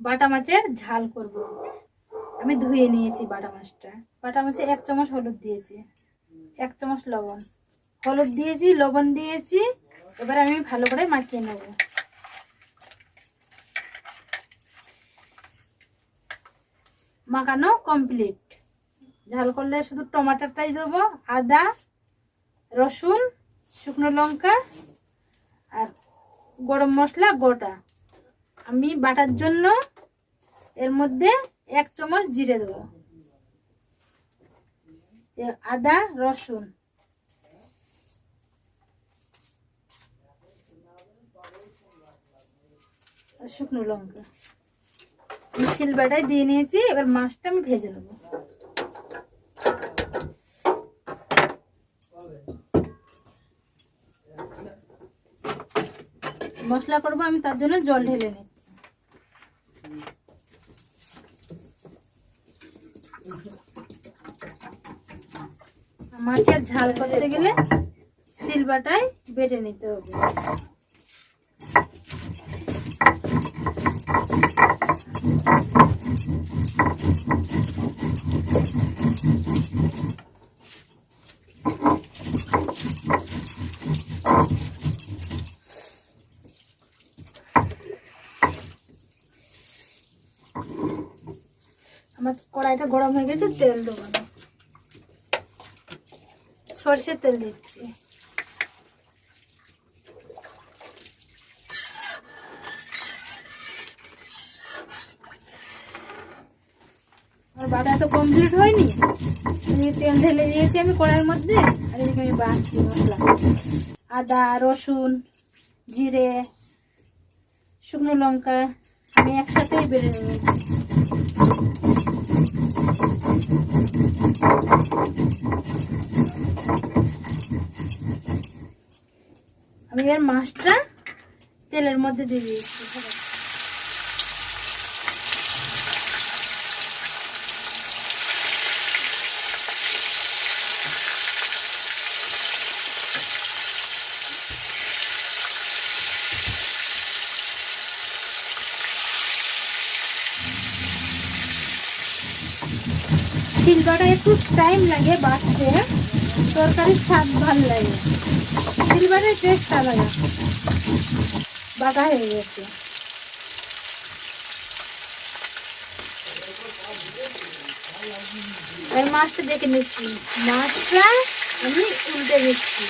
বাটা মাছের ঝাল করব। আমি ধুয়ে নিয়েছি বাটা মাছটা। বাটা মাছে এক চামচ হলুদ দিয়েছি, এক চামচ লবণ। হলুদ দিয়েছি, লবণ দিয়েছি, এবার আমি ভালো করে মাখিয়ে নেব। মাখানো কমপ্লিট ঝাল করলে শুধু টমাটোটাই দেবো, আদা, রসুন, শুকনো লঙ্কা আর গরম মশলা গোটা। আমি বাটার জন্য এর মধ্যে এক চামচ জিরে দেবো। আদা, রসুন। শুকনো লঙ্কা। আমি শিলবাটায় দিয়ে নিয়েছি, এবার মাছটা আমি ভেজে নেব। মশলা করব, আমি তার জন্য জল ঢেলে নিচ্ছি। মাছের ঝাল করতে গেলে শিলবাটায় বেটে নিতে হবে আমার কড়াইটা গরম হয়ে গেছে, তেল দেবো। সর্ষের তেল দিচ্ছি। বাটা তো কমপ্লিট হয়নি। তেল ঢেলে দিয়েছি আমি কড়াইয়ের মধ্যে, আর এদিকে আমি বাড়ছি মশলা। আদা, রসুন, জিরে, শুকনো লঙ্কা আমি একসাথেই বেড়ে নিয়েছি। আমি এবার মাছটা তেলের মধ্যে দিয়ে দিয়েছি শিলবাটা একটু টাইম লাগে বাটতে তরকারির স্বাদ ভালো লাগে। শিলবাটার টেস্ট আলাদা। বাটা হয়ে গেছে। আর মাছটা দেখে নিচ্ছি। মাছটা আমি উল্টে দিচ্ছি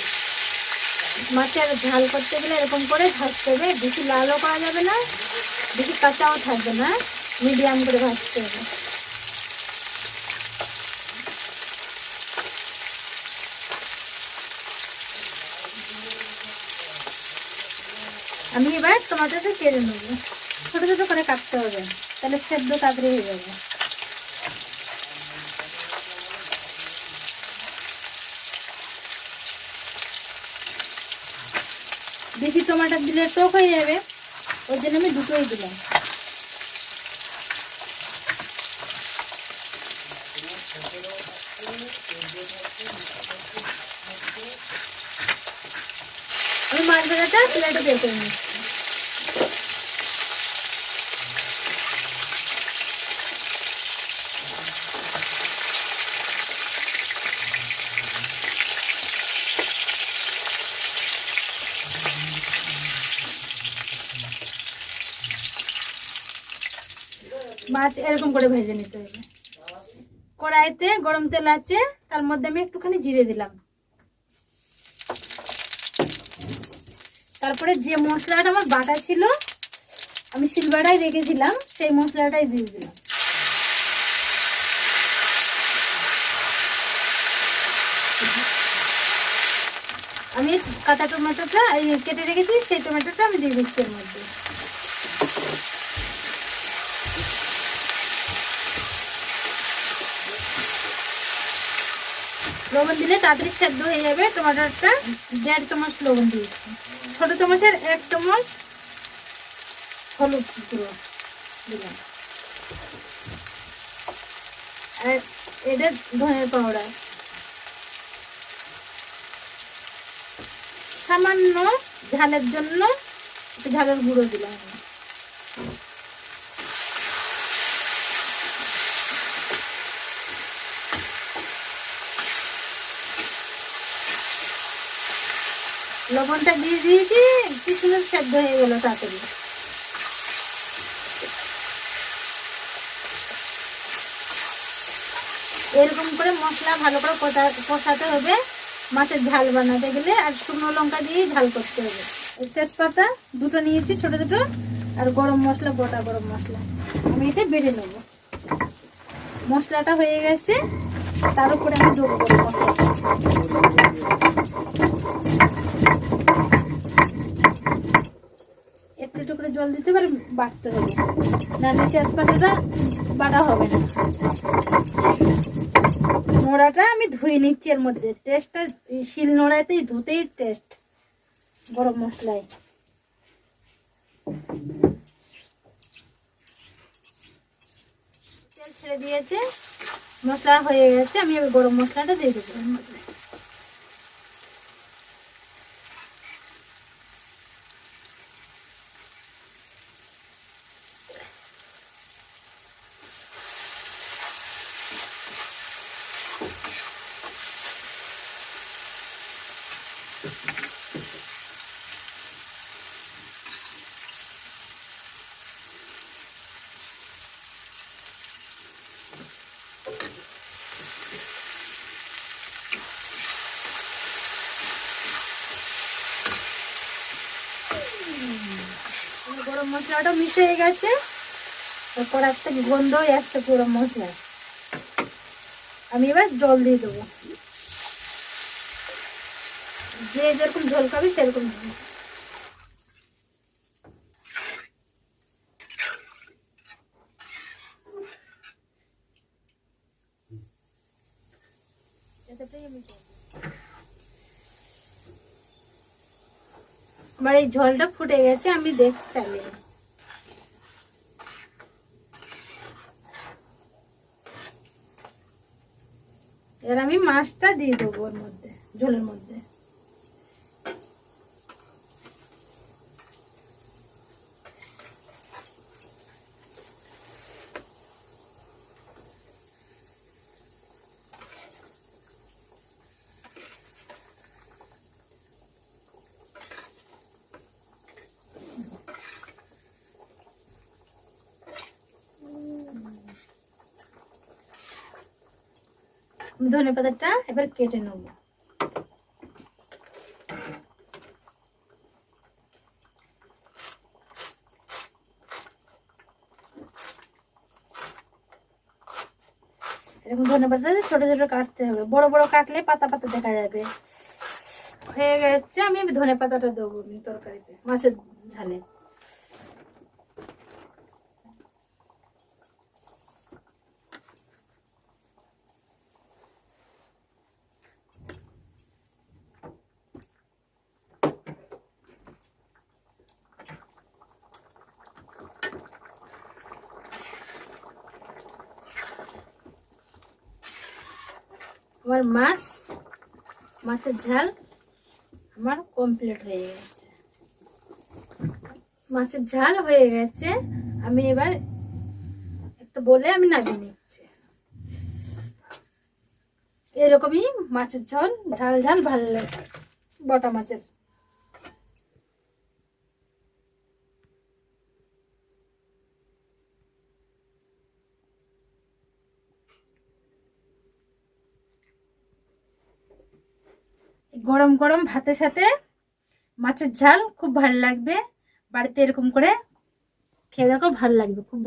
মাছের ঝাল করতে গেলে এরকম করে ভাজতে হবে। বেশি লালও করা যাবে না, বেশি কাঁচাও থাকবে না। মিডিয়াম করে ভাজতে হবে। আমি এবার টমাটোটা কেড়ে নেব। ছোটো ছোটো করে কাটতে হবে। তাহলে সেদ্ধ তাড়াতাড়ি হয়ে যাবে। বেশি টমাটো দিলে টক হয়ে যাবে। ওই জন্য আমি দুটোই দিলাম। বের করে নিচ্ছি মাছ এরকম করে ভেজে নিতে হবে। কড়াইতে গরম তেল আছে, তার মধ্যে আমি একটুখানি জিরে দিলাম। তারপরে যে মশলাটা আমার বাটা ছিল, আমি সিলভারটাই রেখেছিলাম, সেই মশলাটাই দিয়ে দিলাম। আমি কাঁচা টমেটোটা কেটে রেখেছি, সেই টমেটোটা আমি দিয়ে দিচ্ছি এর মধ্যে। লবণ দিলে তাড়াতাড়ি সেদ্ধ হয়ে যাবে। টমাটোটা দেড় চামচ লবণ দিয়েছি। ছোট চামচের এক চামচ হলুদ গুঁড়ো দিলাম। ধনের পাউডার সামান্য ঝালের জন্য ঝালের গুঁড়ো দিলাম। লবণটা দিয়ে দিয়েছি, কি সুন্দর সেদ্ধ হয়ে গেল তাড়াতাড়ি। এরকম করে মশলা ভালো করে কষা- কষাতে হবে, মাছের ঝাল বানাতে গেলে, আর শুকনো লঙ্কা দিয়েই ঝাল করতে হবে। তেজপাতা দুটো নিয়েছি, ছোট দুটো, আর গরম মশলা, গোটা গরম মশলা। আমি এটা বেড়ে নেব। মশলাটা হয়ে গেছে, তার উপরে আমি গরম মশলা একটু একটু করে জল দিতে পারে বাটতে হবে। নাহলে তেজপাতাটা বাটা হবে না। নোড়াটা আমি ধুয়ে নিচ্ছি এর মধ্যে। টেস্টটা শিল নোড়াতেই ধুতেই টেস্ট গরম মশলায়। তেল ছেড়ে দিয়েছে। মশলা হয়ে গেছে, আমি গরম মশলাটা দিয়ে দেবো এর মধ্যে। আমার গরম মশলাটা মিশে হয়ে গেছে। তারপর একটা গন্ধ হয়ে আসছে গরম মশলা আমি এবার জল দিয়ে দেবো। যে যেরকম ঝোল খাবে সেরকম দিবি। এতটাই আমি করব। আমার এই ঝোলটা ফুটে গেছে, আমি দেখছি চালিয়ে এবার আমি মাছটা দিয়ে দেবো ওর মধ্যে ঝোলের মধ্যে। ধনে পাতাটা এবার কেটে নেব। এরকম ধনে পাতা ছোট ছোট কাটতে হবে। বড় বড় কাটলে পাতা পাতা দেখা যাবে। হয়ে গেছে, আমি ধনে পাতাটা দেবো তরকারিতে, মাছের ঝালে। আমার মাছ, মাছের ঝাল আমার কমপ্লিট হয়ে গেছে। মাছের ঝাল হয়ে গেছে, আমি এবার একটা বলে আমি নামিয়ে নিচ্ছি। এরকমই মাছের ঝোল, ঝাল ঝাল ভালো লাগে। বটা মাছের। গরম গরম ভাতের সাথে মাছের ঝাল খুব ভালো লাগবে। বাড়িতে এরকম করে খেয়ে দেখো, ভালো লাগবে খুব